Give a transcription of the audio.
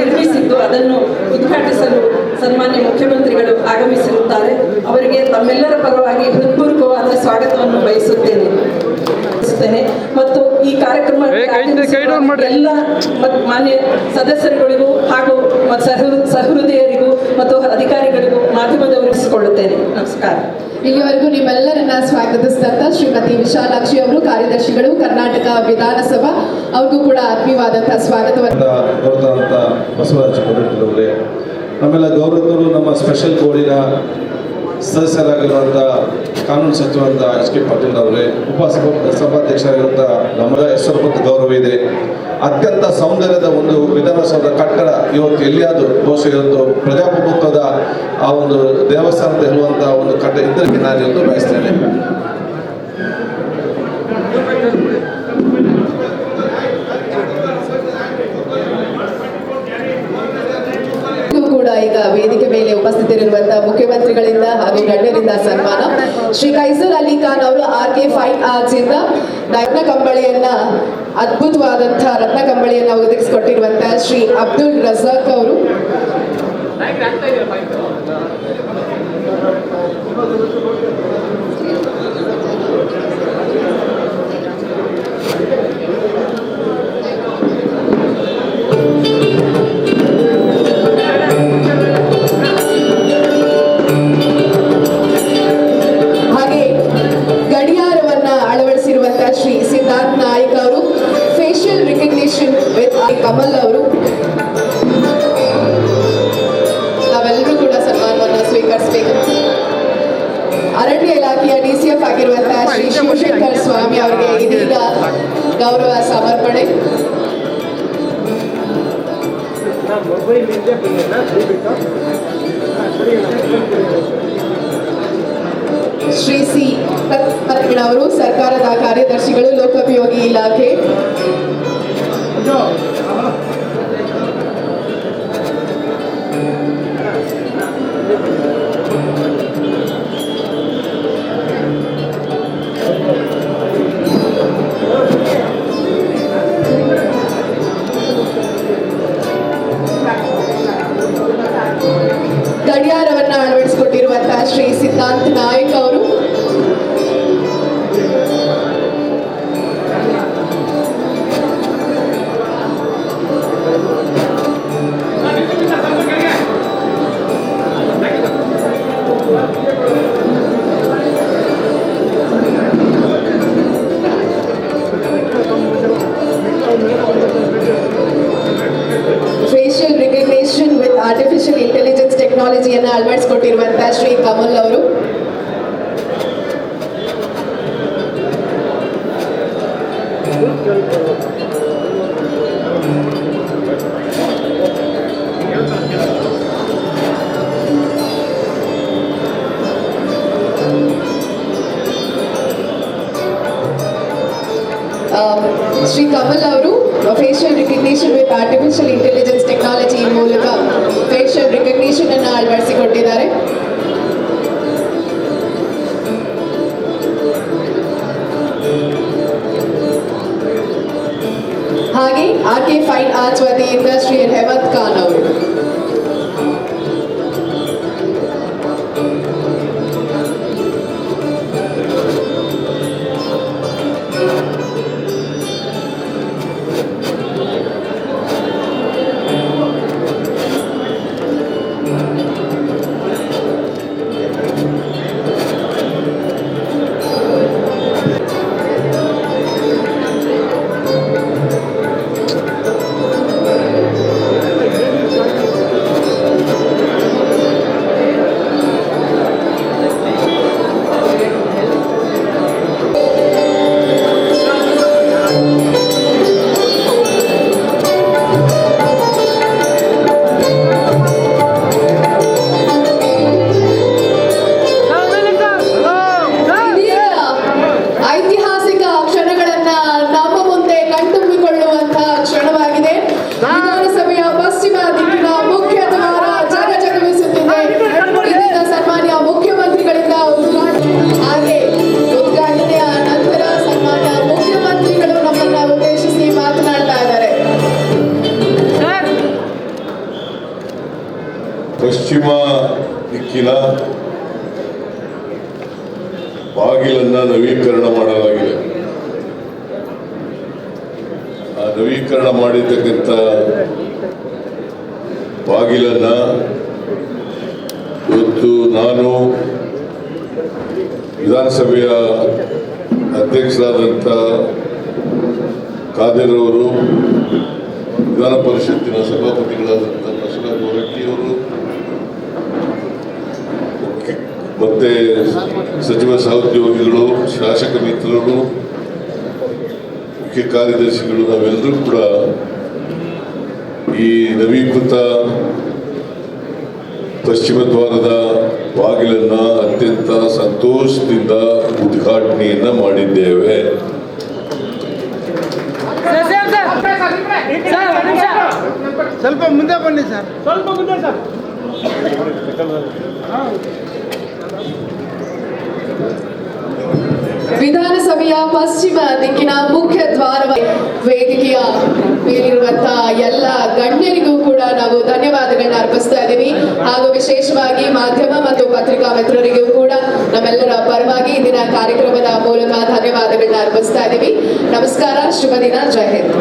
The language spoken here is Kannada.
ನಿರ್ಮಿಸಿದ್ದು ಅದನ್ನು ಉದ್ಘಾಟಿಸಲು ಸನ್ಮಾನ್ಯ ಮುಖ್ಯಮಂತ್ರಿಗಳು ಆಗಮಿಸಿರುತ್ತಾರೆ. ಅವರಿಗೆ ತಮ್ಮೆಲ್ಲರ ಪರವಾಗಿ ಹೃತ್ಪೂರ್ವಕವಾದ ಸ್ವಾಗತವನ್ನು ಬಯಸುತ್ತೇನೆ. ಮತ್ತು ಈ ಕಾರ್ಯಕ್ರಮ. ಎಲ್ಲ ಮಾನ್ಯ ಸದಸ್ಯರುಗಳಿಗೂ ಹಾಗೂ ಸಹೃದಯರಿಗೂ ಮತ್ತು ಅಧಿಕಾರಿಗಳಿಗೂ ಮಾಧ್ಯಮದವರಿಸಿಕೊಳ್ಳುತ್ತೇನೆ ನಮಸ್ಕಾರ. ಇಲ್ಲಿವರೆಗೂ ನಿಮ್ಮೆಲ್ಲರನ್ನ ಸ್ವಾಗತಿಸಿದಂತ ಶ್ರೀಮತಿ ವಿಶಾಲಾಕ್ಷಿ ಅವರು ಕಾರ್ಯದರ್ಶಿಗಳು ಕರ್ನಾಟಕ ವಿಧಾನಸಭಾ ಅವ್ರಿಗೂ ಕೂಡ ಆತ್ಮೀಯವಾದಂತಹ ಸ್ವಾಗತವನ್ನು ಬಸವರಾಜ ಆಮೇಲೆ ಗೌರವರು ನಮ್ಮ ಸ್ಪೆಷಲ್ ಬೋರ್ಡಿನ ಸದಸ್ಯರಾಗಿರುವಂಥ ಕಾನೂನು ಸಚಿವರಾದ ಎಚ್ ಕೆ ಪಾಟೀಲ್ ಅವರೇ, ಉಪ ಸಭಾಧ್ಯಕ್ಷರಾಗಿರುವಂಥ ಹೆಸರು ಮತ್ತು ಗೌರವ ಇದೆ. ಅತ್ಯಂತ ಸೌಂದರ್ಯದ ಒಂದು ವಿಧಾನಸೌಧ ಕಟ್ಟಡ ಇವತ್ತು ಎಲ್ಲಿಯಾದರೂ ಬಹುಶಃ ಇವತ್ತು ಪ್ರಜಾಪ್ರಭುತ್ವದ ಆ ಒಂದು ದೇವಸ್ಥಾನದ ಹೇಳುವಂಥ ಒಂದು ಕಟ್ಟಡ ಇದ್ದರೆ ನಾನು ಇವತ್ತು ಬಯಸ್ತೇನೆ ಇದು ಕೂಡ ಈಗ ವೇದಿಕೆ ಮೇಲೆ ಉಪಸ್ಥಿತರಿರುವಂತಹ ಮುಖ್ಯಮಂತ್ರಿಗಳಿಂದ ಹಾಗೂ ಗಣ್ಯರಿಂದ ಸನ್ಮಾನ. ಶ್ರೀ ಕೈಸರ್ ಅಲಿ ಖಾನ್ ಅವರು ಆರ್ ಕೆ ಫೈನ್ ಆರ್ಟ್ಸ್ ಇಂದ ರತ್ನ ಕಂಬಳಿಯನ್ನ ಅದ್ಭುತವಾದಂತಹ ರತ್ನ ಕಂಬಳಿಯನ್ನ ಒದಗಿಸಿಕೊಟ್ಟಿರುವಂತಹ ಶ್ರೀ ಅಬ್ದುಲ್ ರಜಾಕ್ ಅವರು. ಅರಣ್ಯ ಇಲಾಖೆಯ ಡಿಸಿಎಫ್ ಆಗಿರುವಂತಹ ಶ್ರೀ ಶಿವಶಂಕರ್ ಸ್ವಾಮಿ ಅವರಿಗೆ ಇದೀಗ ಗೌರವ ಸಮರ್ಪಣೆ ಶ್ರೀ ಸಿ ಪದ್ಮನಾಭ ಅವರು ಸರ್ಕಾರದ ಕಾರ್ಯದರ್ಶಿಗಳು ಲೋಕೋಪಯೋಗಿ ಇಲಾಖೆ ಟೆಕ್ನಾಲಜಿಯನ್ನು ಅಳವಡಿಸಿಕೊಟ್ಟಿರುವಂತಹ ಶ್ರೀ ಕಮಲ್ ಅವರು. ಆ, ಶ್ರೀ ಕಮಲ್ ಅವರು facial recognition with artificial intelligence technology ಮೂಲಕ ಫೇಶಿಯಲ್ ರೆಕಗ್ನಿಷನ್ ಅನ್ನು ಅಳವಡಿಸಿಕೊಟ್ಟಿದ್ದಾರೆ. ಹಾಗೆ ಆರ್ ಕೆ ಫೈನ್ ಆರ್ಟ್ಸ್ ವತಿಯಿಂದ ಶ್ರೀ ಹೇಮಂತ್ ಖಾನ್ ಅವರು. ಪಶ್ಚಿಮ ದಿಕ್ಕಿನ ಬಾಗಿಲನ್ನು ನವೀಕರಣ ಮಾಡಲಾಗಿದೆ. ಆ ನವೀಕರಣ ಮಾಡಿರ್ತಕ್ಕಂಥ ಬಾಗಿಲನ್ನು ಇವತ್ತು ನಾನು ವಿಧಾನಸಭೆಯ ಅಧ್ಯಕ್ಷರಾದಂಥ ಖಾದರ್ ಅವರು ವಿಧಾನ ಪರಿಷತ್ತಿನ ಸಭಾಪತಿಗಳಾದಂಥ ಮತ್ತೆ ಸಚಿವ ಸಹೋದ್ಯೋಗಿಗಳು ಶಾಸಕ ಮಿತ್ರರು ಮುಖ್ಯ ಕಾರ್ಯದರ್ಶಿಗಳು ನಾವೆಲ್ಲರೂ ಕೂಡ ಈ ನವೀಕೃತ ಪಶ್ಚಿಮ ದ್ವಾರದ ಬಾಗಿಲನ್ನು ಅತ್ಯಂತ ಸಂತೋಷದಿಂದ ಉದ್ಘಾಟನೆಯನ್ನ ಮಾಡಿದ್ದೇವೆ. ಸ್ವಲ್ಪ ಮುಂದೆ ಬನ್ನಿ ಸರ್. ವಿಧಾನಸಭೆಯ ಪಶ್ಚಿಮ ದಿಕ್ಕಿನ ಮುಖ್ಯ ದ್ವಾರ ವೇದಿಕೆಯ ಮೇಲಿರುವಂತಹ ಎಲ್ಲ ಗಣ್ಯರಿಗೂ ಕೂಡ ನಾವು ಧನ್ಯವಾದಗಳನ್ನ ಅರ್ಪಿಸ್ತಾ ಇದ್ದೀವಿ. ಹಾಗೂ ವಿಶೇಷವಾಗಿ ಮಾಧ್ಯಮ ಮತ್ತು ಪತ್ರಿಕಾ ಮಿತ್ರರಿಗೂ ಕೂಡ ನಮ್ಮೆಲ್ಲರ ಪರವಾಗಿ ಇಂದಿನ ಕಾರ್ಯಕ್ರಮದ ಮೂಲಕ ಧನ್ಯವಾದಗಳನ್ನ ಅರ್ಪಿಸ್ತಾ ಇದ್ದೀವಿ. ನಮಸ್ಕಾರ, ಶುಭ ದಿನ ಜಯ ಹಿಂದ್.